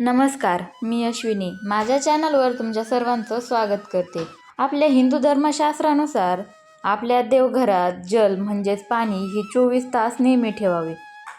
नमस्कार मी अश्विनी. माझ्या चॅनलवर तुमच्या सर्वांचं स्वागत करते. आपल्या हिंदू धर्मशास्त्रानुसार आपल्या देवघरात जल म्हणजेच पाणी ही चोवीस तास नेहमी ठेवावे.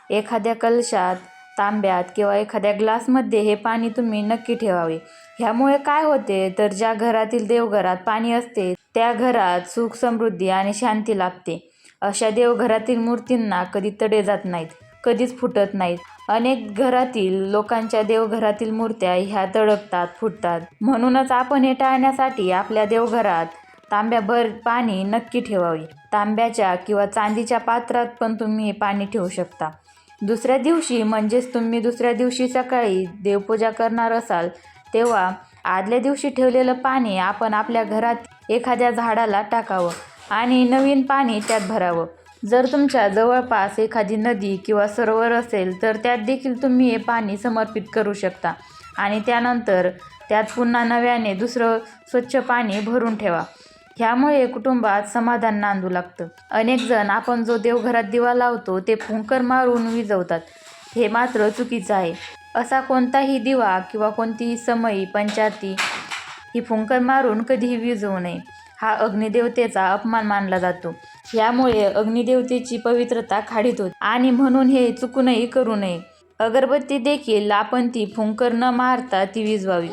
एखाद्या कलशात तांब्यात किंवा एखाद्या ग्लासमध्ये हे पाणी तुम्ही नक्की ठेवावे. ह्यामुळे काय होते तर ज्या घरातील देवघरात पाणी असते त्या घरात सुख समृद्धी आणि शांती लाभते. अशा देवघरातील मूर्तींना कधी तडे जात नाहीत. कधीच फुटत नाहीत. अनेक घरातील लोकांच्या देवघरातील मूर्त्या ह्या तडकतात फुटतात. म्हणूनच आपण हे टाळण्यासाठी आपल्या देवघरात तांब्याभर पाणी नक्की ठेवावे. तांब्याच्या किंवा चांदीच्या पात्रात पण तुम्ही हे पाणी ठेवू शकता. दुसऱ्या दिवशी म्हणजेच तुम्ही दुसऱ्या दिवशी सकाळी देवपूजा करणार असाल तेव्हा आदल्या दिवशी ठेवलेलं पाणी आपण आपल्या घरात एखाद्या झाडाला टाकावं आणि नवीन पाणी त्यात भरावं. जर तुमच्या जवळपास एखादी नदी किंवा सरोवर असेल तर त्यात देखील तुम्ही हे पाणी समर्पित करू शकता. आणि त्यानंतर त्यात पुन्हा नव्याने दुसरं स्वच्छ पाणी भरून ठेवा. ह्यामुळे कुटुंबात समाधान नांदू लागतं. अनेक जण आपण जो देवघरात दिवा लावतो ते फुंकर मारून विजवतात. हे मात्र चुकीचं आहे. असा कोणताही दिवा किंवा कोणतीही समयी पंचायती ही फुंकर मारून कधीही विजवू नये. हा अग्निदेवतेचा अपमान मानला जातो. यामुळे अग्निदेवतेची पवित्रता खाडीत होते आणि म्हणून हे चुकूनही करू नये. अगरबत्ती देखील आपण ती फुंकर न मारता ती विजवावी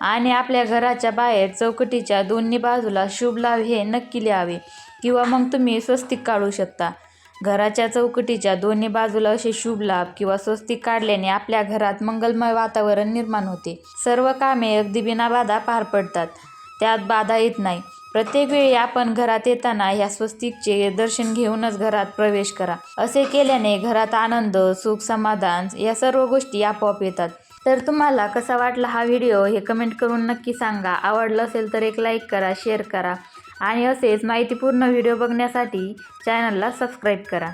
आणि आपल्या घराच्या बाहेर चौकटीच्या दोन्ही बाजूला शुभ लाभ हे नक्की लिहावे किंवा मग तुम्ही स्वस्तिक काढू शकता. घराच्या चौकटीच्या दोन्ही बाजूला असे शुभ लाभ किंवा स्वस्तिक काढल्याने आपल्या घरात मंगलमय वातावरण निर्माण होते. सर्व कामे अगदी बिना बाधा पार पडतात. त्यात बाधा येत नाही. प्रत्येक वेळी आपण घरात येताना ह्या स्वस्तिकचे दर्शन घेऊनच घरात प्रवेश करा. असे केल्याने घरात आनंद सुख समाधान या सर्व गोष्टी आपोआप येतात. तर तुम्हाला कसा वाटला हा व्हिडिओ हे कमेंट करून नक्की सांगा. आवडलं असेल तर एक लाईक करा शेअर करा आणि असेच माहितीपूर्ण व्हिडिओ बघण्यासाठी चॅनलला सबस्क्राईब करा.